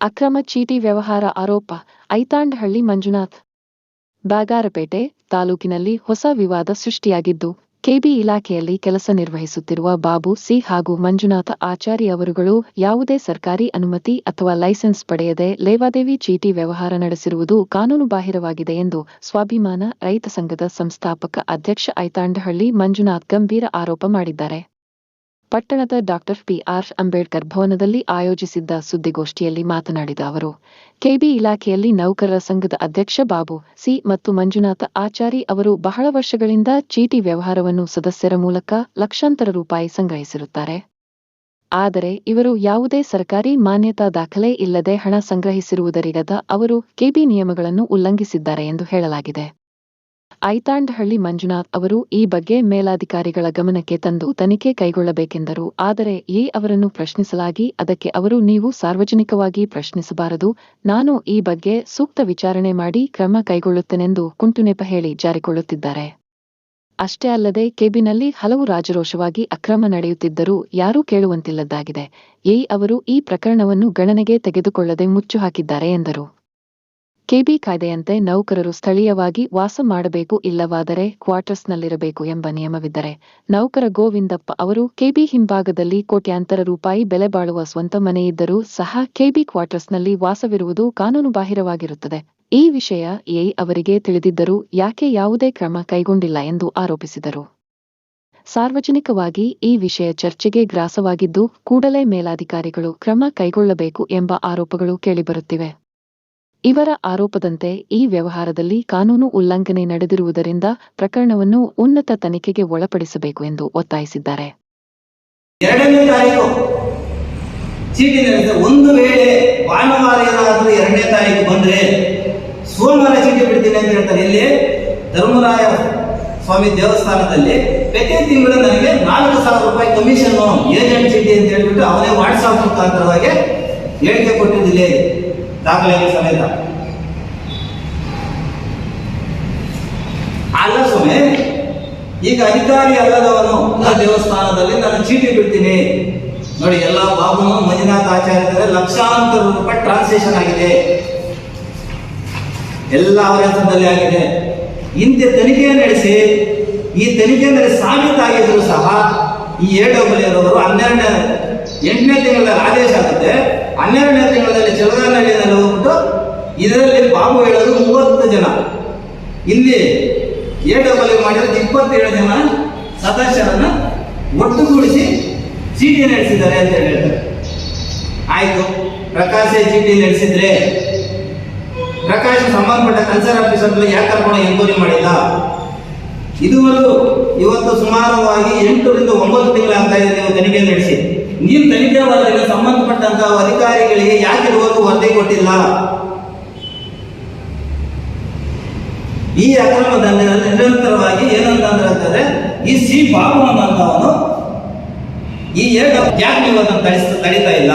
ಅಕ್ರಮ ಚೀಟಿ ವ್ಯವಹಾರ ಆರೋಪ, ಐತಾಂಡಹಳ್ಳಿ ಮಂಜುನಾಥ್. ಬಾಗಾರಪೇಟೆ ತಾಲೂಕಿನಲ್ಲಿ ಹೊಸ ವಿವಾದ ಸೃಷ್ಟಿಯಾಗಿದ್ದು, ಕೆಬಿ ಇಲಾಖೆಯಲ್ಲಿ ಕೆಲಸ ನಿರ್ವಹಿಸುತ್ತಿರುವ ಬಾಬು ಸಿ ಹಾಗೂ ಮಂಜುನಾಥ ಆಚಾರಿ ಅವರುಗಳು ಯಾವುದೇ ಸರ್ಕಾರಿ ಅನುಮತಿ ಅಥವಾ ಲೈಸೆನ್ಸ್ ಪಡೆಯದೆ ಲೇವಾದೇವಿ ಚೀಟಿ ವ್ಯವಹಾರ ನಡೆಸಿರುವುದು ಕಾನೂನುಬಾಹಿರವಾಗಿದೆ ಎಂದು ಸ್ವಾಭಿಮಾನ ರೈತ ಸಂಘದ ಸಂಸ್ಥಾಪಕ ಅಧ್ಯಕ್ಷ ಐತಾಂಡಹಳ್ಳಿ ಮಂಜುನಾಥ್ ಗಂಭೀರ ಆರೋಪ ಮಾಡಿದ್ದಾರೆ. ಪಟ್ಟಣದ ಡಾಕ್ಟರ್ ಪಿಆರ್ ಅಂಬೇಡ್ಕರ್ ಭವನದಲ್ಲಿ ಆಯೋಜಿಸಿದ್ದ ಸುದ್ದಿಗೋಷ್ಠಿಯಲ್ಲಿ ಮಾತನಾಡಿದ ಅವರು, ಕೆಬಿ ಇಲಾಖೆಯಲ್ಲಿ ನೌಕರರ ಸಂಘದ ಅಧ್ಯಕ್ಷ ಬಾಬು ಸಿ ಮತ್ತು ಮಂಜುನಾಥ ಆಚಾರಿ ಅವರು ಬಹಳ ವರ್ಷಗಳಿಂದ ಚೀಟಿ ವ್ಯವಹಾರವನ್ನು ಸದಸ್ಯರ ಮೂಲಕ ಲಕ್ಷಾಂತರ ರೂಪಾಯಿ ಸಂಗ್ರಹಿಸಿರುತ್ತಾರೆ. ಆದರೆ ಇವರು ಯಾವುದೇ ಸರ್ಕಾರಿ ಮಾನ್ಯತಾ ದಾಖಲೆ ಇಲ್ಲದೆ ಹಣ ಸಂಗ್ರಹಿಸಿರುವುದರಿಗದ ಅವರು ಕೆಬಿ ನಿಯಮಗಳನ್ನು ಉಲ್ಲಂಘಿಸಿದ್ದಾರೆ ಎಂದು ಹೇಳಲಾಗಿದೆ. ಐತಾಂಡಹಳ್ಳಿ ಮಂಜುನಾಥ್ ಅವರು ಈ ಬಗ್ಗೆ ಮೇಲಾಧಿಕಾರಿಗಳ ಗಮನಕ್ಕೆ ತಂದು ತನಿಖೆ ಕೈಗೊಳ್ಳಬೇಕೆಂದರು. ಆದರೆ ಎ ಅವರನ್ನು ಪ್ರಶ್ನಿಸಲಾಗಿ, ಅದಕ್ಕೆ ಅವರು ನೀವು ಸಾರ್ವಜನಿಕವಾಗಿ ಪ್ರಶ್ನಿಸಬಾರದು. ನಾನು ಈ ಬಗ್ಗೆ ಸೂಕ್ತ ವಿಚಾರಣೆ ಮಾಡಿ ಕ್ರಮ ಕೈಗೊಳ್ಳುತ್ತೇನೆಂದು ಕುಂಟುನೆಪ ಹೇಳಿ ಜಾರಿಕೊಳ್ಳುತ್ತಿದ್ದಾರೆ. ಅಷ್ಟೇ ಅಲ್ಲದೆ ಕೆಬಿನಲ್ಲಿ ಹಲವು ರಾಜರೋಷವಾಗಿ ಅಕ್ರಮ ನಡೆಯುತ್ತಿದ್ದರೂ ಯಾರೂ ಕೇಳುವಂತಿಲ್ಲದ್ದಾಗಿದೆ. ಎ ಅವರು ಈ ಪ್ರಕರಣವನ್ನು ಗಣನೆಗೆ ತೆಗೆದುಕೊಳ್ಳದೆ ಮುಚ್ಚು ಹಾಕಿದ್ದಾರೆ ಎಂದರು. ಕೆಬಿ ಕಾಯ್ದೆಯಂತೆ ನೌಕರರು ಸ್ಥಳೀಯವಾಗಿ ವಾಸ ಮಾಡಬೇಕು ಇಲ್ಲವಾದರೆ ಕ್ವಾರ್ಟರ್ಸ್ನಲ್ಲಿರಬೇಕು ಎಂಬ ನಿಯಮವಿದ್ದರೆ ನೌಕರ ಗೋವಿಂದಪ್ಪ ಅವರು ಕೆಬಿ ಹಿಂಭಾಗದಲ್ಲಿ ಕೋಟ್ಯಾಂತರ ರೂಪಾಯಿ ಬೆಲೆ ಬಾಳುವ ಸ್ವಂತ ಮನೆಯಿದ್ದರೂ ಸಹ ಕೆಬಿ ಕ್ವಾರ್ಟರ್ಸ್ನಲ್ಲಿ ವಾಸವಿರುವುದು ಕಾನೂನುಬಾಹಿರವಾಗಿರುತ್ತದೆ ಈ ವಿಷಯ ಎ ಅವರಿಗೆ ತಿಳಿದಿದ್ದರೂ ಯಾಕೆ ಯಾವುದೇ ಕ್ರಮ ಕೈಗೊಂಡಿಲ್ಲ ಎಂದು ಆರೋಪಿಸಿದರು. ಸಾರ್ವಜನಿಕವಾಗಿ ಈ ವಿಷಯ ಚರ್ಚೆಗೆ ಗ್ರಾಸವಾಗಿದ್ದು ಕೂಡಲೇ ಮೇಲಾಧಿಕಾರಿಗಳು ಕ್ರಮ ಕೈಗೊಳ್ಳಬೇಕು ಎಂಬ ಆರೋಪಗಳು ಕೇಳಿಬರುತ್ತಿವೆ. ಇವರ ಆರೋಪದಂತೆ ಈ ವ್ಯವಹಾರದಲ್ಲಿ ಕಾನೂನು ಉಲ್ಲಂಘನೆ ನಡೆದಿರುವುದರಿಂದ ಪ್ರಕರಣವನ್ನು ಉನ್ನತ ತನಿಖೆಗೆ ಒಳಪಡಿಸಬೇಕು ಎಂದು ಒತ್ತಾಯಿಸಿದ್ದಾರೆ. ಎರಡನೇ ತಾರೀಕು ಚೀಟಿ ಒಂದು ವೇಳೆ ಭಾನುವಾರ ಏನಾದರೂ ಎರಡನೇ ತಾರೀಕು ಬಂದ್ರೆ ಸೋಮವಾರ ಚೀಟಿ ಬಿಡ್ತೀನಿ ಅಂತ ಹೇಳ್ತಾರೆ. ಇಲ್ಲಿ ಧರ್ಮರಾಯ ಸ್ವಾಮಿ ದೇವಸ್ಥಾನದಲ್ಲಿ ಪ್ರತಿ ತಿಂಗಳು ನನಗೆ ನಾಲ್ಕು ಸಾವಿರ ರೂಪಾಯಿ ಕಮಿಷನ್ ಏಜೆಂಟ್ ಚೀಟಿ ಅಂತ ಹೇಳ್ಬಿಟ್ಟು ಅವನೇ ವಾಟ್ಸಾಪ್ ಮುಖಾಂತರವಾಗಿ ಹೇಳಿಕೆ ಕೊಟ್ಟಿದ್ದಿಲ್ಲ ದಾಖಲೆಗಳ ಸಮೇತ ಅಲ್ಲ ಸ್ವಾಮಿ, ಈಗ ಅಧಿಕಾರಿ ಅಲ್ಲದವನು ಆ ದೇವಸ್ಥಾನದಲ್ಲಿ ನಾನು ಚೀಟಿ ಬಿಡ್ತೀನಿ. ನೋಡಿ, ಎಲ್ಲ ಬಾಬುನು ಮಂಜುನಾಥ ಆಚಾರ್ಯರ ಲಕ್ಷಾಂತರ ರೂಪಾಯಿ ಟ್ರಾನ್ಸಾಕ್ಷನ್ ಆಗಿದೆ. ಎಲ್ಲ ಅವರ ಹೆಸರಲ್ಲಿ ಆಗಿದೆ. ಹಿಂದೆ ತನಿಖೆ ನಡೆಸಿ, ಈ ತನಿಖೆ ನಡೆಸಿ ಸಾಬೀತಾಗಿದ್ರು ಸಹ ಈ ಎ ಇರೋರು ಹನ್ನೆರಡನೇ, ಎಂಟನೇ ತಿಂಗಳ ಆದೇಶ ಆಗುತ್ತೆ. ಹನ್ನೆರಡನೇ ಹೋಗ್ಬಿಟ್ಟು ಇದರಲ್ಲಿ ಬಾಂಬು ಹೇಳೋದು ಮೂವತ್ತು ಜನ. ಇಲ್ಲಿ ಎ ಡಬಲ್ ಮಾಡಿರೋದು ಇಪ್ಪತ್ತೇಳು ಜನ ಸದಸ್ಯರನ್ನ ಒಟ್ಟುಗೂಡಿಸಿ ಚೀಟಿ ನಡೆಸಿದ್ದಾರೆ ಅಂತ ಹೇಳಿ ಹೇಳ್ತಾರೆ. ಆಯ್ತು, ಪ್ರಕಾಶ ಚೀಟಿ ನಡೆಸಿದ್ರೆ ಪ್ರಕಾಶ್ ಸಂಬಂಧಪಟ್ಟ ಕನ್ಸರ್ ಆಫೀಸರ್ ಯಾಕೆ ಕರ್ಕೊಂಡು ಎಂಕ್ವೈರಿ ಮಾಡಿಲ್ಲ? ಇದುವರೆಗೂ ಇವತ್ತು ಸುಮಾರವಾಗಿ ಎಂಟರಿಂದ ಒಂಬತ್ತು ತಿಂಗಳ ಇದೆ ನೀವು ತನಿಖೆ ನಡೆಸಿ. ನೀವು ತನಿಖೆ ವರದಿಗೆ ಸಂಬಂಧಪಟ್ಟಂತಹ ಅಧಿಕಾರಿಗಳಿಗೆ ಯಾಕೆ ಇದುವರೆಗೂ ವರದಿ ಕೊಟ್ಟಿಲ್ಲ? ಈ ಅಕ್ರಮ ದಂಧೆಯಲ್ಲಿ ನಿರಂತರವಾಗಿ ಏನಂತಂದ್ರೆ ಈ ಸಿ ಬಾಬು ಅಂತವನು ಈ ಎರಡು ಯಾಕೆ ನೀವು ಅದನ್ನು ತಡಿಸ್ ತಡಿತಾ ಇಲ್ಲ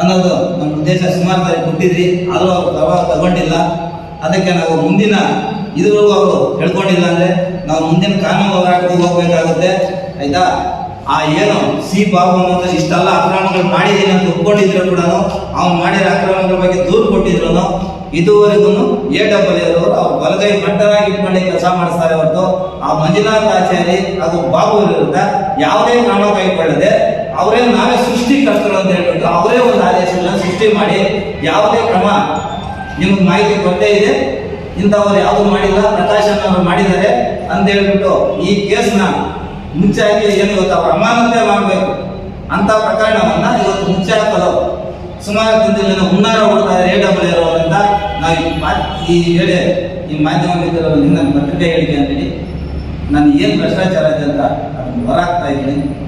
ಅನ್ನೋದು ನಮ್ಮ ಉದ್ದೇಶ. ಸುಮಾರು ಬಾರಿ ಕೊಟ್ಟಿದ್ರಿ, ಆದರೂ ಅವರು ಪ್ರಭಾವ ತಗೊಂಡಿಲ್ಲ. ಅದಕ್ಕೆ ನಾವು ಮುಂದಿನ ಇದುವರೆಗೂ ಅವರು ಹೇಳ್ಕೊಂಡಿಲ್ಲ ಅಂದ್ರೆ ನಾವು ಮುಂದಿನ ಕಾನೂನು ಹೋರಾಟಕ್ಕೆ ಹೋಗ್ಬೇಕಾಗುತ್ತೆ. ಆಯ್ತಾ? ಆ ಏನು ಸಿ ಬಾಬು ಅನ್ನೋದು ಇಷ್ಟೆಲ್ಲ ಅಕ್ರಮಗಳು ಮಾಡಿದ್ದೀನಿ ಅಂತ ಒಪ್ಕೊಂಡಿದ್ರು ಕೂಡ ಅವ್ನು ಮಾಡಿರೋ ಅಕ್ರಮಗಳ ಬಗ್ಗೆ ದೂರು ಕೊಟ್ಟಿದ್ರು ಇದುವರೆಗೂ ಎ ಡಬಲ್ ಇರೋರು ಅವ್ರು ಬಲಗೈ ಭಟ್ಟರಾಗಿ ಇಟ್ಕೊಂಡು ಕೆಲಸ ಮಾಡಿಸ್ತಾರೆ ಹೊರತು ಆ ಮಂಜುನಾಥ ಆಚಾರಿ ಅದು ಬಾಬು ವಿರುದ್ಧ ಯಾವುದೇ ನಾಣ ಕೈಗೊಳ್ಳದೆ ಅವರೇ ನಾವೇ ಸೃಷ್ಟಿಕರ್ತರು ಅಂತ ಹೇಳ್ಬಿಟ್ಟು ಅವರೇ ಒಂದು ಆದೇಶಗಳನ್ನ ಸೃಷ್ಟಿ ಮಾಡಿ ಯಾವುದೇ ಕ್ರಮ ನಿಮಗೆ ಮಾಹಿತಿ ಕೊಟ್ಟೇ ಇದೆ, ಇಂಥವ್ರು ಯಾವುದು ಮಾಡಿಲ್ಲ, ಪ್ರಕಾಶ್ ಅವರು ಮಾಡಿದ್ದಾರೆ ಅಂತ ಹೇಳ್ಬಿಟ್ಟು ಈ ಕೇಸ್ನ ಮುಂಚಾಗಿ ಏನು ಇವತ್ತು ಅವ್ರ ಮಾಡಬೇಕು ಅಂತ ಪ್ರಕರಣವನ್ನ ಇವತ್ತು ಮುಂಚೆ ಹಾಕಲು ಸುಮಾರು ದಿನದಲ್ಲಿ ಹುನ್ನಾರ ಹೊಡ್ತಾರೆ ಎ ಡಬಲ್ ಇರೋದ್ರಿಂದ ನಾವು ಈ ಮಾ- ಈ ಹೇಳಿ ಈ ಮಾಧ್ಯಮ ಮಿತ್ರರು ನಿನ್ನ ಪತ್ರಿಕೆ ಹೇಳಿಕೆ ಅಂತೇಳಿ, ನಾನು ಏನು ಭ್ರಷ್ಟಾಚಾರ ಇದೆ ಅಂತ ಅದನ್ನು ಹೊರಾಗ್ತಾ ಇದ್ದೀನಿ.